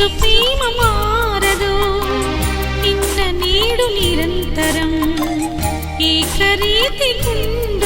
యేసు ప్రేమ మారదు. నిన్న నీడు నిరంతరం ఏకరీతి కుండ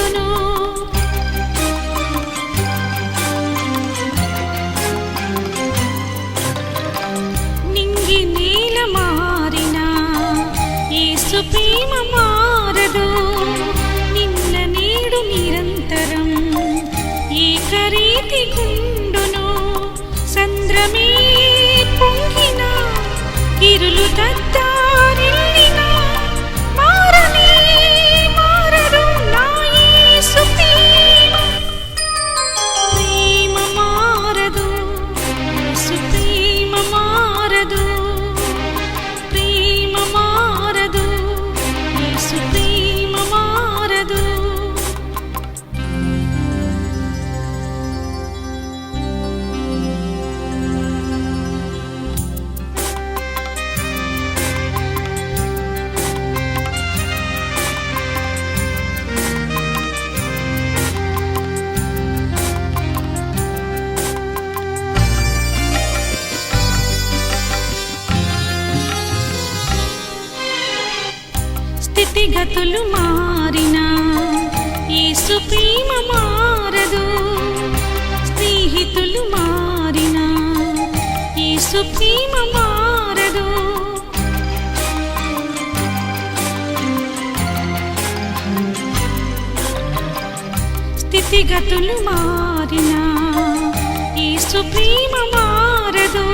స్థితిగతులు మారినా యేసు ప్రేమ మారదు. స్నేహితులు మారినా యేసు ప్రేమ మారదు. స్థితిగతులు మారినా యేసు ప్రేమ మారదు.